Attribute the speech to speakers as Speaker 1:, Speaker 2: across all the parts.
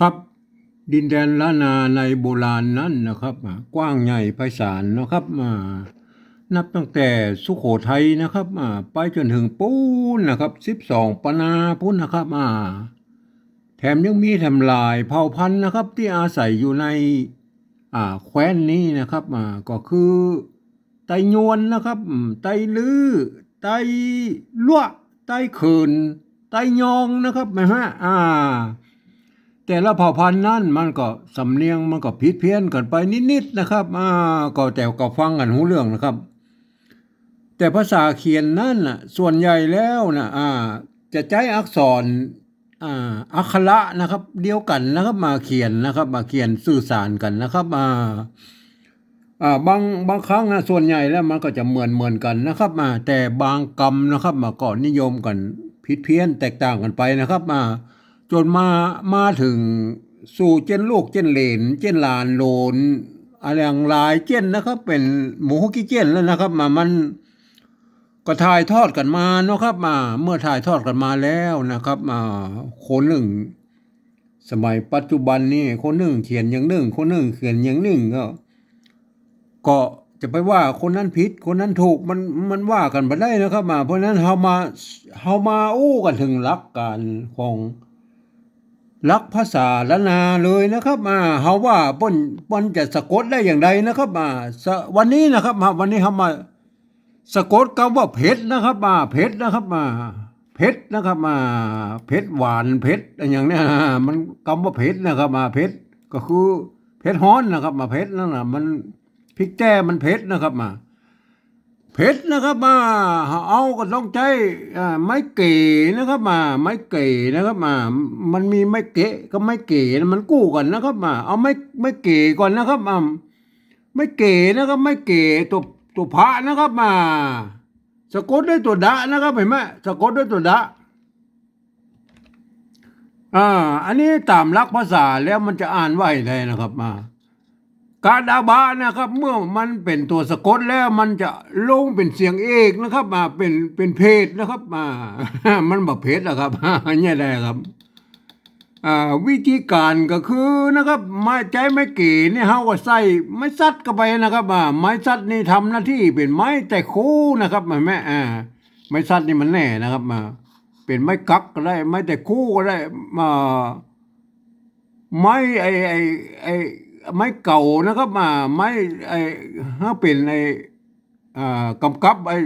Speaker 1: ครับ ดินแดนล้านนาในโบราณนั้นนะครับอ่ากว้างใหญ่ไพศาลนะครับอ่านับตั้งแต่สุโขทัยนะครับอ่าไปจนถึงปูนนะครับสิบสองปนาพุนนะครับอ่าแถมยังมีทำลายเผ่าพันธุ์นะครับ ที่อาศัยอยู่ในแคว้นนี้นะครับก็คือไตยวนนะครับ ไตลือ ไตลวไตเขิน ไตยองนะครับนะฮะอ่า แต่ละเผ่าพันธุ์นั้นมันก็สำเนียงมันก็ผิดเพี้ยนกันไปนิดๆนะครับอ่าก็แต่ก็ฟังกันหูเรื่องนะครับ แต่ภาษาเขียนนั่นน่ะส่วนใหญ่แล้วนะอ่าจะใช้อักษรอ่าอักขระนะครับ เดียวกันนะครับมาเขียนนะครับ มาเขียนสื่อสารกันนะครับอ่าอ่าบางบางครั้งนะส่วนใหญ่แล้วมันก็จะเหมือนเหมือนกันนะครับมาแต่บางกรรมนะครับมาก็นิยมกันผิดเพี้ยนแตกต่างกันไปนะครับมา จนมามาถึงสู่เจนลูกเจนเหลนเจนหลานโหลนอะไรอย่างหลายเจนนะครับ เป็นหมูฮกกี้เจนแล้วนะครับ มามันก็ถ่ายทอดกันมาเนาะครับ มา เมื่อถ่ายทอดกันมาแล้วนะครับมาคนหนึ่ง สมัยปัจจุบันนี่คนหนึ่งเขียนอย่างหนึ่ง คนหนึ่งเขียนอย่างหนึ่งก็ก็จะไปว่าคนนั้นผิดคนนั้นถูกมันมันว่ากันไปได้นะครับ มา เพราะฉะนั้นเฮามาเฮามาอู้กันถึงหลักการของ ลักภาษาละนาเลยนะครับมาเฮาว่าเปิ้นเปิ้นจะสะกดได้อย่างไรนะครับมาวันนี้นะครับมาวันนี้เฮามาสะกดคำว่าเผ็ดนะครับ มาเผ็ดนะครับมาเผ็ดนะครับมาเผ็ดหวานเผ็ดอย่างเนี้ยมันคำว่าเผ็ดนะครับ มาเผ็ดก็คือเผ็ดฮ้อนนะครับ มาเผ็ดนั่นน่ะมันพริกแจ้มันเผ็ดนะครับมา เพชรนะครับมาเอาก็ต้องใช้ไม้เก๋นะครับมาไม้เก๋นะครับมามันมีไม้เก๋ก็ไม้เก๋มันกู้กันนะครับมาเอาไม้ไม้เก๋ก่อนนะครับมาไม้เก๋นะครับไม้เก๋ตัวตัวพระนะครับมา สะกดด้วยตัวดะนะครับเห็นไหมสะกดด้วยตัวดะอ่าอันนี้ตามลักภาษาแล้วมันจะอ่านว่าอะไรนะครับมา กาดาบานะครับ เมื่อมันเป็นตัวสะกดแล้วมันจะลงเป็นเสียงเอกนะครับ มาเป็นเป็นเพศนะครับมามันแบบเพศนะครับเนี่ยได้ครับวิธีการก็คือนะครับไม้ใจไม้เก๋นี่เฮาก็ใส่ไม้ซัดเข้าไปนะครับอ่าไม้ซัดนี่ทำหน้าที่เป็นไม้แต่คู่นะครับแม่แม่อ่าไม้ซัดนี่มันแน่นะครับมาเป็นไม้กักก็ได้ไม้แต่คู่ก็ได้มาไม้ไอไอไอ ไม้เก่านะครับมาไม้ไอ้ถ้าเป็นไอ้อ่ากำกับไอ้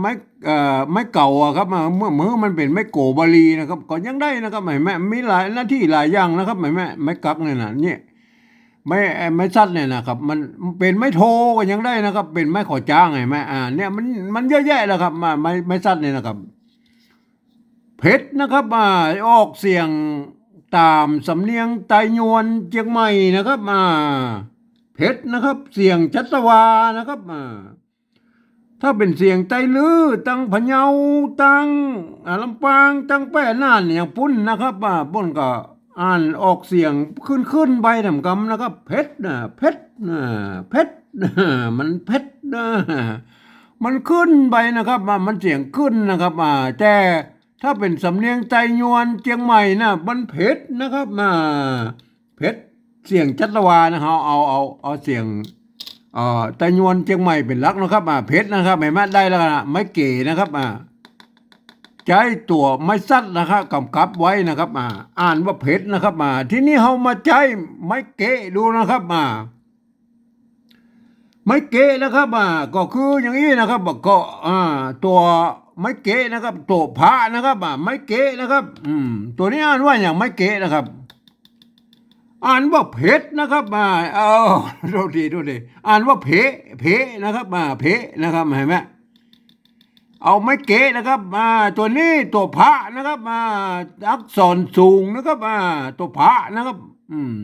Speaker 1: ไม้เอ่อไม้เก่าอะครับมาเมื่อเมื่อมันเป็นไม้โกบาลีนะครับก็ยังได้นะครับหมายแม่มีหลายหน้าที่หลายอย่างนะครับหมายแม่ไม้กักเนี่ยนะเนี่ยไม่ไอ้ไม้ซัดเนี่ยนะครับมันเป็นไม้โทก็ยังได้นะครับ เป็นไม้ขอจ้างไงแม่อ่าเนี่ยมันมันเยอะแยะแล้วครับมาไม้ไม้ซัดเนี่ยนะครับ เพชรนะครับมาออกเสียง ตามสำเนียงไตยวนเจียงใหม่นะครับมาเพชรนะครับเสียงชัตวานะครับมาถ้าเป็นเสียงไตลือตังพะเยาตังลำปางตังแป้น่านอย่างปุ้นนะครับมาปุ้นก็อ่านออกเสียงขึ้นขึ้นไปทำกำนะครับเพชรนะเพชรนะเพชรนะมันเพชรนะมันขึ้นไปนะครับมันเสียงขึ้นนะครับมาแต่ ถ้าเป็นสำเนียงใจยวนเจียงใหม่นะมันเพชรนะครับมาเพชรเสียงจัตวานะครับเอาเอาเอาเสียงเอ่อใจยวนเจียงใหม่เป็นลักนะครับมาเพชรนะครับไม่มาได้แล้วนะไม่เก๋นะครับมาใช้ตัวไม่ซัดนะครับกำกับไว้นะครับมาอ่านว่าเพชรนะครับมาที่นี่เขามาใช้ไม้เก๋ดูนะครับมาไม้เก๋นะครับอ่าก็คืออย่างนี้นะครับก็อ่าตัว ไม้เก๋นะครับตัวพระนะครับอ่าไม้เก๋นะครับ อืม ตัวนี้อ่านว่าอย่างไม้เก๋นะครับ อ่านว่าเพชรนะครับอ่าเออดูดีดูดีอ่านว่าเพเพนะครับอ่าเพนะครับเห็นไหมเอาไม้เก๋นะครับมาตัวนี้ตัวพระนะครับมาอักษรสูงนะครับอ่าตัวพระนะครับ อืม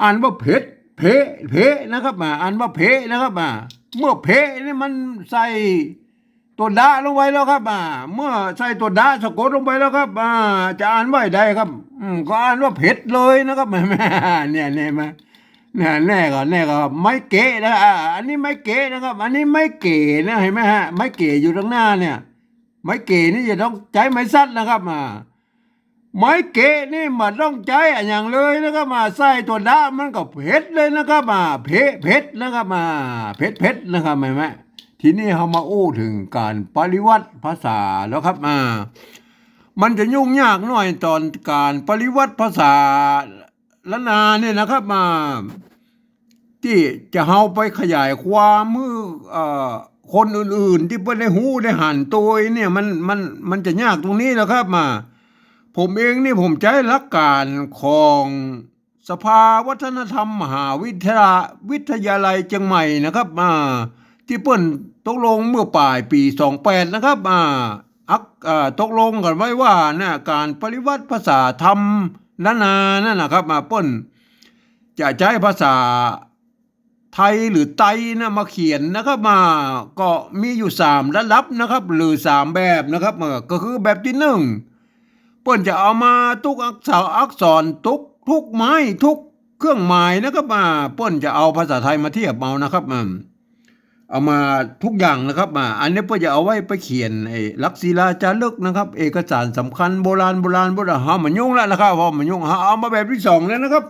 Speaker 1: อ่านว่าเพชรเพเพนะครับมาอ่านว่าเพนะครับมาเมื่อเพนี่มันใส่ ตัวดาลงไว้แล้วครับมาเมื่อใส่ตัวดาสะกดลงไปแล้วครับมาจะอ่านว่าได้ครับ อืมก็อ่านว่าเพชรเลยนะครับแม่แม่เนี่ยเนี่ยมาเนี่ยแน่ก่อนแน่ก่อนไม่เก๋นะอ่าอันนี้ไม่เก๋นะครับ อันนี้ไม่เก๋นะเห็นไหมฮะไม่เก๋อยู่ตรงหน้าเนี่ย ไม้เก๋นี่จะต้องใช้ไม้สั้นนะครับมาไม้เกะนี่มันต้องใจอะอย่างเลยนะครับมาใส่ตัวดะมันก็เผ็ดเลยนะครับมาเพะเผ็ดนะครับมาเผ็ดเผ็ดนะครับแม่แม่ ทีนี้เรามาอู้ถึงการปริวัติภาษาแล้วครับมามันจะยุ่งยากหน่อยตอนการปริวัติภาษาละนาเนี่ยนะครับมา ที่จะเฮาไปขยายความมืออ่อคนอื่นๆ ที่เพิ่ได้หูได้หันตัวเนี่ยมันมันมันจะยากตรงนี้แล้วครับมา ผมเองนี่ผมใช้หลักการของสภาวัฒนธรรมมหาวิทยาวิทยาลัยเชียงใหม่นะครับมา ที่เปิ้นตกลงเมื่อปลายปี 28 นะครับมาอักอ่าตกลงกันไว้ว่านะการปริวัติภาษาธรรมนานานั่นนะครับมาเปิ้นจะใช้ภาษาไทยหรือไตนะมาเขียนนะครับมาก็มีอยู่สามระดับนะครับ หรือสามแบบนะครับก็คือแบบที่หนึ่งเปิ้นจะเอามาทุกอักษรอักษรทุกทุกไม้ทุกเครื่องหมายนะครับมาเปิ้นจะเอาภาษาไทยมาเทียบเอานะครับอืม เอามาทุกอย่างนะครับมาอันนี้เพื่อจะเอาไว้ไปเขียนไอ้ลักษีลาจารึกนะครับ เอกสารสำคัญโบราณโบราณโบราณหามันยุ่งแล้วนะครับพราะมันยุ่งหาเอามาแบบที่สองแล้วนะครับ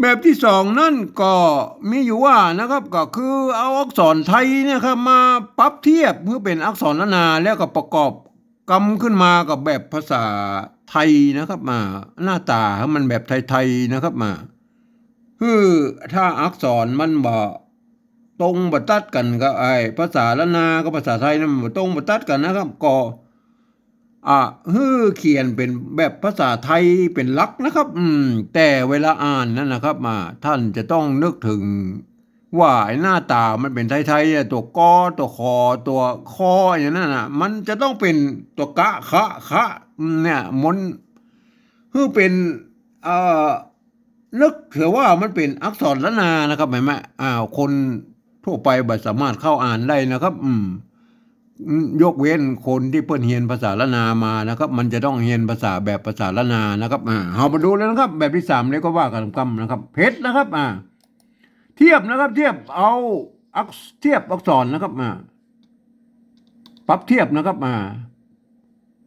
Speaker 1: แบบที่สองนั่นก็มีอยู่ว่านะครับก็คือเอาอักษรไทยเนะครับมาปรับเทียบเพื่อเป็นอักษรนานาแล้วก็ประกอบกำขึ้นมากับแบบภาษาไทยนะครับมา หน้าตาให้มันแบบไทยๆนะครับมาคือถ้าอักษรมันบ่ ตรงบ่ตัดกันก็ไอ้ภาษาละนากับภาษาไทยนั้นมันตรงบ่ตัดกันนะครับก็อ่าฮือเขียนเป็นแบบภาษาไทยเป็นลักนะครับ อืม แต่เวลาอ่านนั่นนะครับมาท่านจะต้องนึกถึงว่าไอ้หน้าตามันเป็นไทยๆตัวกอตัวคอตัวคออย่างนั้นน่ะ มันจะต้องเป็นตัวกะคะคะเนี่ยมนคือเป็นเอ่อนึกเถือว่ามันเป็นอักษรละนานะครับแม่แม่อ้าวคน ทั่วไปบ่สามารถเข้าอ่านได้นะครับ อืม ยกเว้นคนที่เพิ่นเรียนภาษาละนามานะครับ มันจะต้องเรียนภาษาแบบภาษาละนานะครับ อ่าเอามาดูแล้วนะครับ แบบที่สามเลยก็ว่ากันกำนะครับ เพชรนะครับ อ่า เทียบนะครับ เทียบเอาอักเทียบอักษรนะครับมาปรับเทียบนะครับมา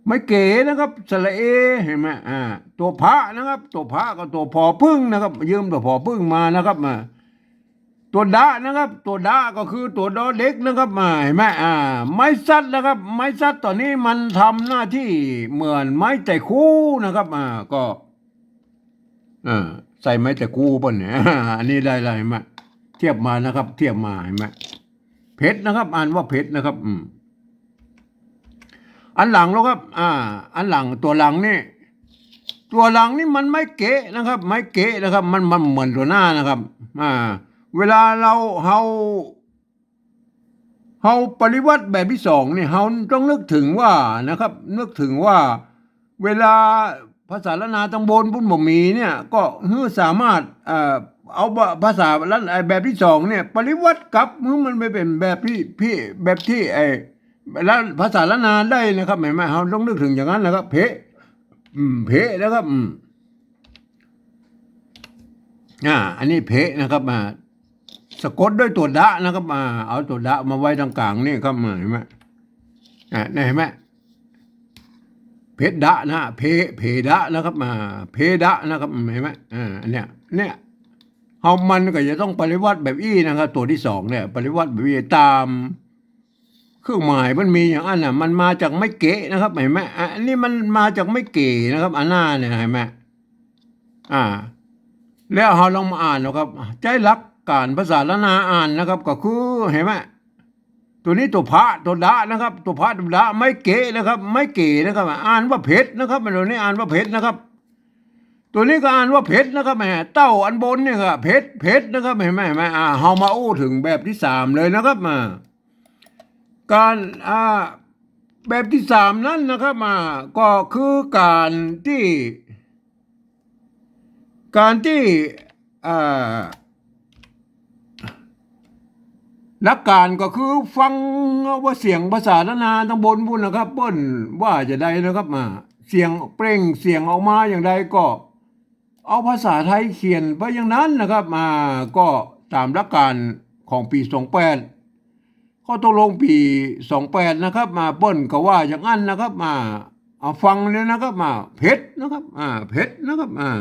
Speaker 1: ไม่เก๋นะครับสระเอเห็นไหมอ่า ตัวพระนะครับ ตัวพระกับตัวพอพึ่งนะครับ ยืมตัวพอพึ่งมานะครับมา ตัวดะนะครับ ตัวดะก็คือตัวดอเด็กนะครับมาเห็นไหมอ่า ไม้ซัดนะครับ ไม้ซัดตอนนี้มันทำหน้าที่เหมือนไม้แต่คู่นะครับ อ่าก็อ่าใส่ไม้แต่คู่ป่ะเนี่ยอันนี้ได้เลยเห็นไหมเทียบมานะครับ เทียบมาเห็นไหมเพชรนะครับ อ่านว่าเพชรนะครับ อืมอันหลังแล้วครับ อ่า อันหลังตัวหลังนี่ตัวหลังนี่มันไม่เก๋นะครับ ไม่เก๋นะครับ มันมันเหมือนตัวหน้านะครับ อ่า เวลาเราเฮาเฮาปริวัติแบบที่สองเนี่ยเฮาต้องนึกถึงว่านะครับ นึกถึงว่า เวลาภาษาละนาตังบนบุญบ่มีเนี่ยก็เฮือสามารถเอาภาษาละแบบที่สองเนี่ยปริวัติกลับเมื่อมันไปเป็นแบบที่พี่แบบที่ไอ้แล้วภาษาละนาได้นะครับหมายไหมเฮาต้องนึกถึงอย่างนั้นนะครับ เพอืมเพนะครับอืมอ่าอันนี้เพนะครับมา สะกดด้วยตัวดะนะครับมาเอาตัวดะมาไว้ตรงกลางนี่ครับเห็นไหมอ่านี่เห็นไหมเพชรดะนะเพเพดะนะครับมาเพดะนะครับเห็นไหมอ่าอันเนี้ยเนี่ยเฮามันก็จะต้องปริวัติแบบอี้นะครับ ตัวที่สองเนี่ย ปริวัติแบบอี้ตาม เครื่องหมายมันมีอย่างอันน่ะ มันมาจากไม่เก๋นะครับเห็นไหมอะอันนี้มันมาจากไม่เก๋นะครับอันหน้าเนี่ยเห็นไหมอ่า แล้วเราลองมาอ่านนะครับ ใจรัก การภาษาละนาอ่านนะครับ ก็คือเห็นไหมตัวนี้ตัวพระตัวดะนะครับ ตัวพระตัวดะไม่เก๋นะครับ ไม่เก๋นะครับ อ่านว่าเพชรนะครับตัวนี้อ่านว่าเพชรนะครับ ตัวนี้ก็อ่านว่าเพชรนะครับแหมเต้าอันบนเนี่ยครับเพชรเพชรนะครับเห็นไหมเห็นไหมอ่าเฮามาอู้ถึงแบบที่สามเลยนะครับมาการอ่าแบบที่สามนั้นนะครับมาก็คือการที่ การที่อ่า หลักการก็คือฟังว่าเสียงภาษาละนาทั้งบนบุญนนะครับเปิ้นว่าจะได้นะครับมาเสียงเปล่งเสียงออกมาอย่างใดก็ เอาภาษาไทยเขียนไปอย่างนั้นนะครับมาก็ตามหลักการของปีสองแปดข้อตกลงปีสองแปดนะครับ มาเปิ้นก็ว่าอย่างนั้นนะครับมาเอาฟังเลยนะครับมาเพชรนะครับอ่าเพชรนะครับอ่า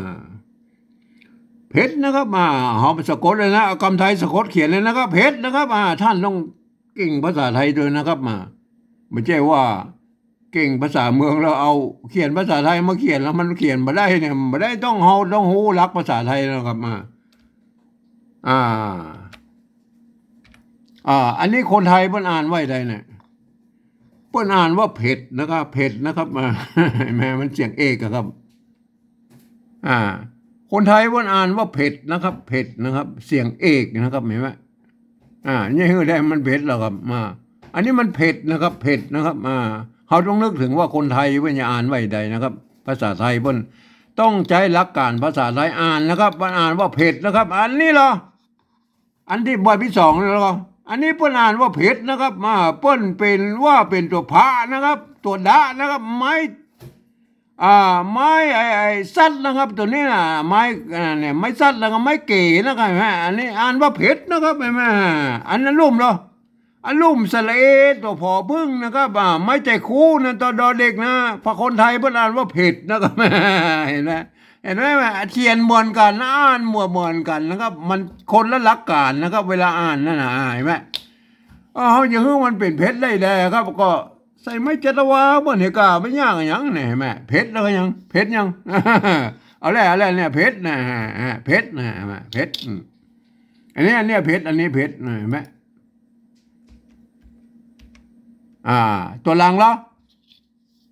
Speaker 1: เพชรนะครับอ่าเอาไปสะกดเลยนะคำไทยสะกดเขียนเลยนะครับเพชรนะครับอ่าท่านต้องเก่งภาษาไทยด้วยนะครับมาไม่ใช่ว่าเก่งภาษาเมืองแล้วเอาเขียนภาษาไทยมาเขียนแล้วมันเขียนมาได้เนี่ยมาได้ต้องเฮาต้องฮู้รักภาษาไทยนะครับมาอ่า อ่า อันนี้คนไทยเพิ่นอ่านไว้ได้เนี่ยเพิ่นอ่านว่าเผ็ดนะครับเผ็ดนะครับอ่าแม่มันเสียงเอกะครับ อ่า คนไทยเพิ่นอ่านว่าเผ็ดนะครับ เผ็ดนะครับ เสียงเอกนะครับเห็นไหมอ่านี่คือได้มันเผ็ดแล้วครับมา อันนี้มันเผ็ดนะครับ เผ็ดนะครับอ่าเขาต้องนึกถึงว่าคนไทยเพิ่นจะอ่านไว้ใดนะครับ ภาษาไทยเพิ่นต้องใช้หลักการภาษาไทยอ่านนะครับมันอ่านว่าเผ็ดนะครับ อันนี้เหรออันที่บอยที่สองแล้วก็อันนี้เปิ้นอ่านว่าเพชรนะครับ มาเปิ้นเป็นว่าเป็นตัวพระนะครับ ตัวดะนะครับ ไม้ อ่าไม้ไอ้ไอ้สัตว์นะครับตัวนี้นะไม้อ่เนี่ยไม้สัตว์แล้วก็ไม้เก๋นะครับแม่อันนี้อ่านว่าเพชรนะครับแม่แม่อันนั้นลุ่มเหรออันลุ่มสะเอตัวพอพึ่งนะครับอ่าไม้ใจคู่นะตัวดอเด็กนะพอคนไทยเปิ้นอ่านว่าเพชรนะครับแม่เห็นไหมเห็นไหมว่เขียนเหมือนกันนะอ่านมือนเหมือนกันนะครับ มันคนละหลักการนะครับ เวลาอ่านนั่นนะเห็นไหมอ๋ออย่างนี้มันเป็นเพชรได้แล้วครับก็ ใส่ไม้จัตวาบนเหกาไม่ยากอย่างเนี่ยเห็นไหมเพชรแล้วก็ยัง เพชรยังเอาแล้วเอาแล้วเนี่ยเพชรนะเพชรนะเห็นไหมเพชรอันนี้อันนี้เพชรอันนี้เพชรเห็นไหมอ่า ตัวหลังเหรอ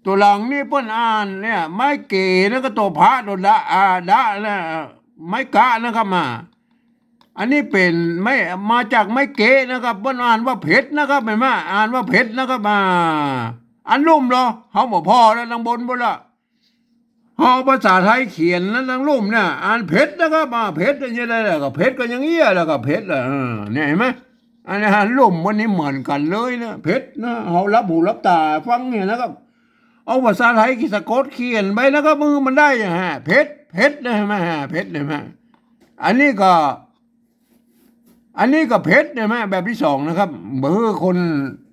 Speaker 1: ตัวหลังนี่เปิ้นอ่านเนี่ย ไม้เก๋แล้วก็ตัวพระตัวดะอาดะนะไม้กะนะครับมา อันนี้เป็นไม่มาจากไม้เก๋นะครับเปิ้นอ่านว่าเพชรนะครับเห็นไหมอ่านว่าเพชรนะครับมาอันลุ่มเหรอเขาบอกพ่อแล้วลังบนบ่ละเฮาภาษาไทยเขียนแล้วลังลุ่มเนี่ยอ่านเพชรนะครับมาเพชรอย่างนี้ได้แล้วก็เพชรก็อยังเงี้ยแล้วก็เพชรอะเอเนี่ยเห็นไหมอันนี้อ่านลุ่มวันนี้เหมือนกันเลยนะเพชรนะเฮารับหูรับตาฟังเนี่ยนะครับ เอาภาษาไทยสะกดเขียนไปแล้วก็มือมันได้ฮะเพชรเพชรนะไหมฮะเพชรเลยไหมอันนี้ก็ อันนี้ก็เพชรนะไหมแบบที่สองนะครับเบอร์คน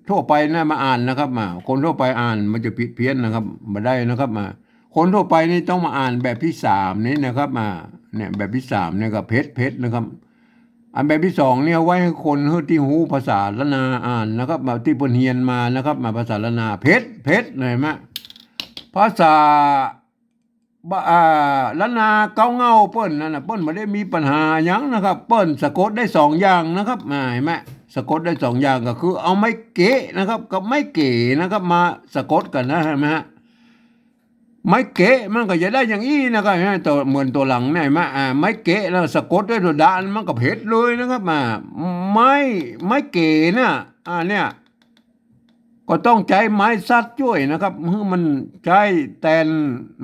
Speaker 1: ทั่วไปนะมาอ่านนะครับมาคนทั่วไปอ่านมันจะผิดเพี้ยนนะครับมาได้นะครับมา คนทั่วไปนี่ต้องมาอ่านแบบที่สามนี้นะครับ มาเนี่ยแบบที่สามเนี่ยก็เพชรเพชรนะครับ อันแบบที่สองเนี่ยไว้ให้คนที่หูภาษาละนาอ่านนะครับแบบที่เพิ่นเรียนมานะครับ มาภาษาละนาเพชรเพชรเห็นไหมภาษา อ่าละนาเกาเงาเปิ้นนั่นน่ะเปิ้นไม่ได้มีปัญหาหยังนะครับ เปิ้นสะกดได้สองอย่างนะครับอ่าเห็นไหมสะกดได้สองอย่างก็คือ เอาไม้เก๋นะครับกับไม้เก๋นะครับ มาสะกดกันนะเห็นไหมฮะไม้เก๋มันก็จะได้อย่างอี้นะครับนไหมตัวเหมือนตัวหลังเนี่ยเห็นไหมอ่าไม้เก๋แล้วสะกดด้วยตัวดานมันก็เผ็ดเลยนะครับมาไม้ไม้เก๋นี่ยอ่าเนี่ย ก็ต้องใช้ไม้ซัดช่วยนะครับเมื่อมันใช้แตน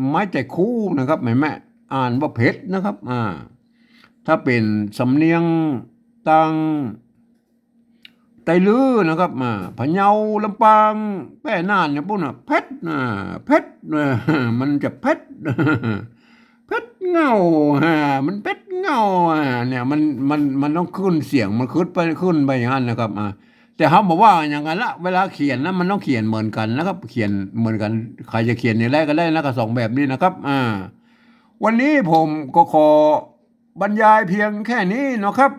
Speaker 1: ไม้ใจคู่นะครับแม่แม่อ่านว่าเพชรนะครับ อ่า ถ้าเป็นสำเนียงตังไตลือนะครับมาพะเยาลำปางแป้น่านเนี่ยพวกน่ะเพชรอ่าเพชรมันจะเพชรเพชรเงาฮะมันเพชรเงาอะเนี่ยมันมันมันต้องขึ้นเสียงมันขึ้นไปขึ้นไปอย่างนั้นนะครับอ่า แต่เขาบอกว่าอย่างนั้นละเวลาเขียนนะมันต้องเขียนเหมือนกันนะครับ เขียนเหมือนกันใครจะเขียนในแรกก็ได้นะก็สองแบบนี้นะครับ อ่า วันนี้ผมก็ขอบรรยายเพียงแค่นี้นะครับ